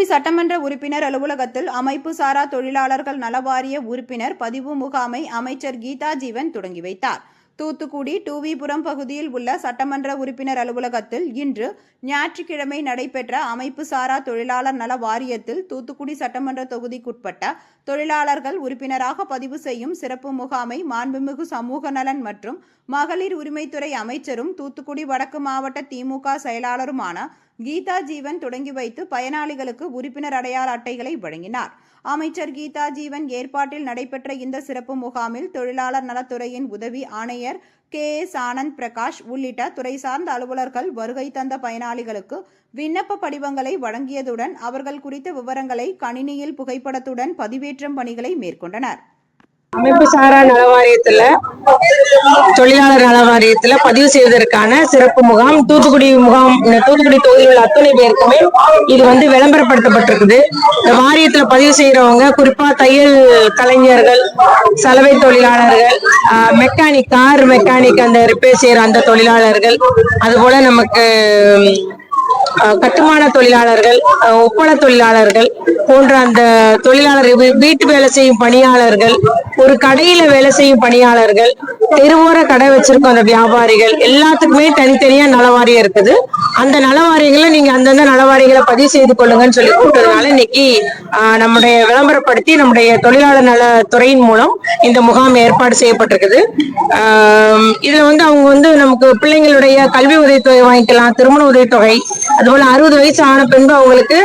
தூத்துக்குடி சட்டமன்ற உறுப்பினர் அலுவலகத்தில் அமைப்பு சாரா தொழிலாளர்கள் நலவாரிய உறுப்பினர் பதிவு முகாமை அமைச்சர் கீதா ஜீவன் தொடங்கி வைத்தார். தூத்துக்குடி டூவிபுரம் பகுதியில் உள்ள சட்டமன்ற உறுப்பினர் அலுவலகத்தில் இன்று ஞாயிற்றுக்கிழமை நடைபெற்ற அமைப்பு சாரா தொழிலாளர் நல வாரியத்தில் தூத்துக்குடி சட்டமன்ற தொகுதிக்குட்பட்ட தொழிலாளர்கள் உறுப்பினராக பதிவு செய்யும் சிறப்பு முகாமை மாண்புமிகு சமூக நலன் மற்றும் மகளிர் உரிமைத்துறை அமைச்சரும் தூத்துக்குடி வடக்கு மாவட்ட திமுக செயலாளருமான கீதா ஜீவன் தொடங்கி வைத்து பயனாளிகளுக்கு உறுப்பினர் அடையாள அட்டைகளை வழங்கினார். அமைச்சர் கீதா ஜீவன் ஏற்பாட்டில் நடைபெற்ற இந்த சிறப்பு முகாமில் தொழிலாளர் நலத்துறையின் உதவி ஆணையர் கே எஸ் ஆனந்த் பிரகாஷ் உள்ளிட்ட துறை சார்ந்த அலுவலர்கள் வருகை தந்த பயனாளிகளுக்கு விண்ணப்ப படிவங்களை வழங்கியதுடன் அவர்கள் குறித்த விவரங்களை கணினியில் புகைப்படத்துடன் பதிவேற்றும் பணிகளை மேற்கொண்டனர். அமைப்பு சாரா நல வாரியத்துல தொழிலாளர் நல வாரியத்துல பதிவு செய்வதற்கான சிறப்பு முகாம் தூத்துக்குடி முகாம் இந்த தூத்துக்குடி தொகுதியில் உள்ள அத்தனை பேருக்குமே இது வந்து விளம்பரப்படுத்தப்பட்டிருக்குது. இந்த வாரியத்துல பதிவு செய்யறவங்க குறிப்பா தையல் கலைஞர்கள் சலவை தொழிலாளர்கள் மெக்கானிக் கார் மெக்கானிக் அந்த ரிப்பேர் செய்யற அந்த தொழிலாளர்கள் அதுபோல நமக்கு கட்டுமான தொழிலாளர்கள் அஹ் ஒப்பள தொழிலாளர்கள் போன்ற அந்த தொழிலாளர் வீட்டு வேலை செய்யும் பணியாளர்கள் ஒரு கடையில வேலை செய்யும் பணியாளர்கள் தெருவோர கடை வச்சிருக்கோம் அந்த வியாபாரிகள். எல்லாத்துக்குமே தனித்தனியா நலவாரியம் இருக்குது. அந்த நலவாரியங்களை நீங்க அந்தந்த நலவாரிகளை பதிவு செய்து கொள்ளுங்கன்னு சொல்லி கூப்பிட்டதுனால இன்னைக்கு நம்முடைய விளம்பரப்படுத்தி நம்முடைய தொழிலாளர் நலத்துறையின் மூலம் இந்த முகாம் ஏற்பாடு செய்யப்பட்டிருக்குது. ஆஹ், இதுல வந்து அவங்க வந்து நமக்கு பிள்ளைங்களுடைய கல்வி உதவித்தொகை வாங்கிக்கலாம் திருமண உதவித்தொகை. அதுபோல அறுபது வயசு ஆன பின்பு அவங்களுக்கு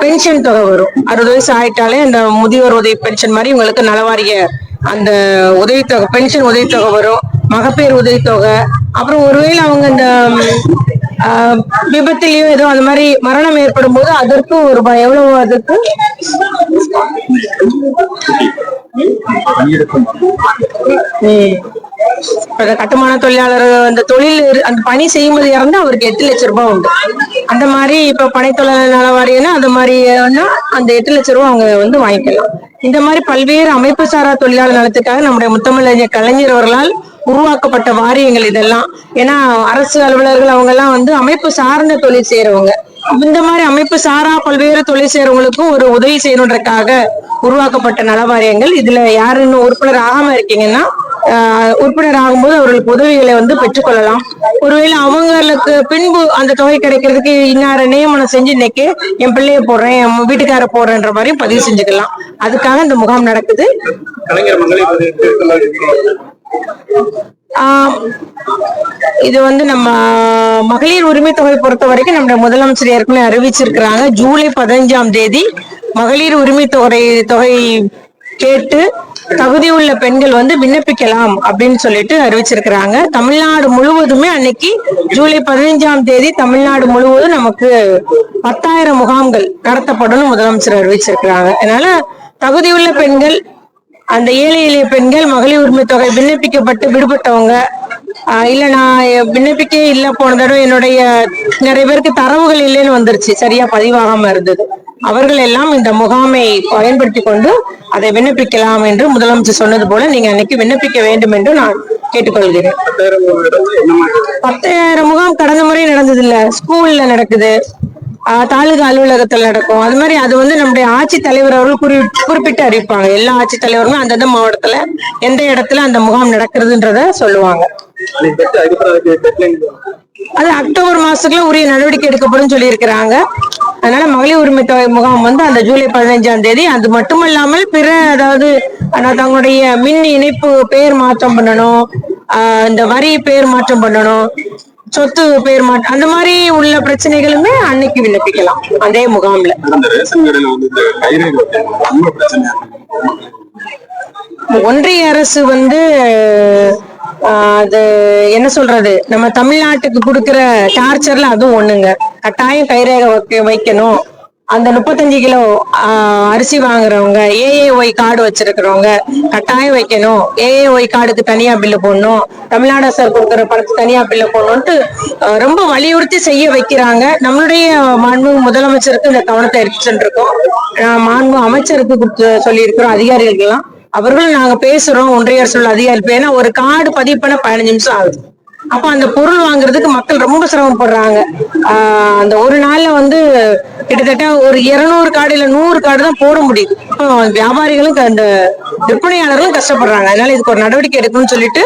பென்ஷன் தொகை வரும். அறுபது வயசு ஆயிட்டாலே அந்த முதியோர் உதவி பென்ஷன் மாதிரி உங்களுக்கு நலவாரிய அந்த உதவித்தொகை பென்ஷன் உதவித்தொகை வரும் மகப்பேறு உதவித்தொகை. அப்புறம் ஒருவேளை அவங்க இந்த ஆஹ், விபத்துலயோ ஏதோ அந்த மாதிரி மரணம் ஏற்படும் போது அதற்கும் ஒரு ரூபாய் எவ்வளவு அதுக்கு கட்டுமான தொழிலாளர் அந்த தொழில் இரு- அந்த பணி செய்யும்போது இறந்து அவருக்கு எட்டு லட்சம் ரூபாய் உண்டு. அந்த மாதிரி இப்ப பனைத்தொழில் நல வாரியம்னா அந்த மாதிரி அந்த எட்டு லட்சம் ரூபா அவங்க வந்து வாங்கிக்கலாம். இந்த மாதிரி பல்வேறு அமைப்பு சாரா தொழிலாளர் நலத்துக்காக நம்முடைய முத்தமிழறிஞர் கலைஞர் அவர்களால் உருவாக்கப்பட்ட வாரியங்கள் இதெல்லாம். ஏன்னா அரசு அலுவலர்கள் அவங்க எல்லாம் வந்து அமைப்பு சார்ந்த தொழில் செய்யறவங்க இந்த மாதிரி அமைப்பு சாரா பல்வேறு தொழில் செய்யறவங்களுக்கும் ஒரு உதவி செய்யணுன்றதுக்காக உருவாக்கப்பட்ட நல வாரியங்கள் இதுல யாருன்னு உறுப்பினர் ஆகாம இருக்கீங்கன்னா உறுப்பினர் ஆகும்போது அவர்களுக்கு உதவிகளை வந்து பெற்றுக்கொள்ளலாம். ஒருவேளை அவங்களுக்கு பின்பு அந்த தொகை கிடைக்கிறதுக்கு இன்னார நியமனம் செஞ்சு இன்னைக்கு என் பிள்ளைய போடுறேன் என் வீட்டுக்கார போடுறேன்ற மாதிரி பதிவு செஞ்சுக்கலாம். அதுக்காக இந்த முகாம் நடக்குது. இது வந்து நம்ம மகளிர் உரிமை தொகை பொறுத்த வரைக்கும் நம்முடைய முதலமைச்சர் ஏற்கனவே அறிவிச்சிருக்கிறாங்க. ஜூலை பதினஞ்சாம் தேதி மகளிர் உரிமை தொகை தொகை கேட்டு தகுதி உள்ள பெண்கள் வந்து விண்ணப்பிக்கலாம் அப்படின்னு சொல்லிட்டு அறிவிச்சிருக்கிறாங்க. தமிழ்நாடு முழுவதுமே அன்னைக்கு ஜூலை பதினைஞ்சாம் தேதி தமிழ்நாடு முழுவதும் நமக்கு பத்தாயிரம் முகாம்கள் நடத்தப்படும் முதலமைச்சர் அறிவிச்சிருக்கிறாங்க. அதனால தகுதியுள்ள பெண்கள் அந்த ஏழை எளிய பெண்கள் மகளிர் உரிமை தொகை விண்ணப்பிக்கப்பட்டு விடுபட்டவங்க இல்ல நான் விண்ணப்பிக்க இல்ல. போன தடவை என்னுடைய நிறைய பேருக்கு தரவுகள் இல்லைன்னு வந்துருச்சு. சரியா பதிவாகாம இருந்தது. அவர்கள் எல்லாம் இந்த முகாமை பயன்படுத்தி கொண்டு அதை விண்ணப்பிக்கலாம் என்று முதலமைச்சர் சொன்னது போல நீங்க அன்னைக்கு விண்ணப்பிக்க வேண்டும் என்று நான் கேட்டுக்கொள்கிறேன். பத்தாயிரம் பத்தாயிரம் முகாம் கடந்த முறை நடந்தது இல்ல ஸ்கூல்ல நடக்குது. ஆஹ் தாலுகா அலுவலகத்துல நடக்கும். அது மாதிரி அது வந்து நம்முடைய ஆட்சி தலைவர் அவர்கள் குறி குறிப்பிட்டு அறிவிப்பாங்க. எல்லா ஆட்சித்தலைவர்களும் அந்தந்த மாவட்டத்துல எந்த இடத்துல அந்த முகாம் நடக்கிறதுன்றத சொல்லுவாங்க. அதை அக்டோபர் மாசத்துக்குள்ள உரிய நடவடிக்கை எடுக்கப்படும் சொல்லி இருக்கிறாங்க அதனால மகளிர் உரிமை தொகை முகாம் வந்து அந்த ஜூலை பதினைஞ்சாம் தேதி அது மட்டுமல்லாமல் பிற அதாவது தங்களுடைய மின் இணைப்பு பெயர் மாற்றம் பண்ணணும் ஆஹ் இந்த வரி பெயர் மாற்றம் பண்ணணும் சொத்து பெயர் மாற்றம் அந்த மாதிரி உள்ள பிரச்சனைகளுமே அன்னைக்கு விண்ணப்பிக்கலாம் அதே முகாம்ல. ஒன்றிய அரசு வந்து அது என்ன சொல்றது? நம்ம தமிழ்நாட்டுக்கு கொடுக்குற டார்ச்சர்ல அதுவும் ஒண்ணுங்க. கட்டாயம் கைரேகை வைக்க வைக்கணும். அந்த முப்பத்தஞ்சு கிலோ ஆஹ், அரிசி வாங்குறவங்க ஏஏஒய் கார்டு வச்சிருக்கிறவங்க கட்டாயம் வைக்கணும். ஏஏஒய் கார்டுக்கு தனியா பில்லு போடணும். தமிழ்நாடு அரசு கொடுக்குற பணத்துக்கு தனியா பில்லு போடணும்ட்டு ரொம்ப வலியுறுத்தி செய்ய வைக்கிறாங்க. நம்மளுடைய மாண்பு முதலமைச்சருக்கு இந்த கவனத்தை எடுத்து சென்றிருக்கோம் ஆஹ், மாண்பு அமைச்சருக்கு கொடுத்து சொல்லியிருக்கிறோம். அதிகாரிகளுக்கெல்லாம் அவர்களும் நாங்க பேசுறோம் ஒன்றிய அரசு அதிகாரி ஏன்னா ஒரு கார்டு பதிவு பண்ண பதினஞ்சு நிமிஷம் ஆகுது. அப்ப அந்த பொருள் வாங்குறதுக்கு மக்கள் ரொம்ப சிரமப்படுறாங்க. ஆஹ் அந்த ஒரு நாள்ல வந்து கிட்டத்தட்ட ஒரு இருநூறு கார்டு இல்ல நூறு கார்டு தான் போட முடியும் இப்போ வியாபாரிகளும் அந்த விற்பனையாளர்களும் கஷ்டப்படுறாங்க. அதனால இதுக்கு ஒரு நடவடிக்கை எடுக்கணும்னு சொல்லிட்டு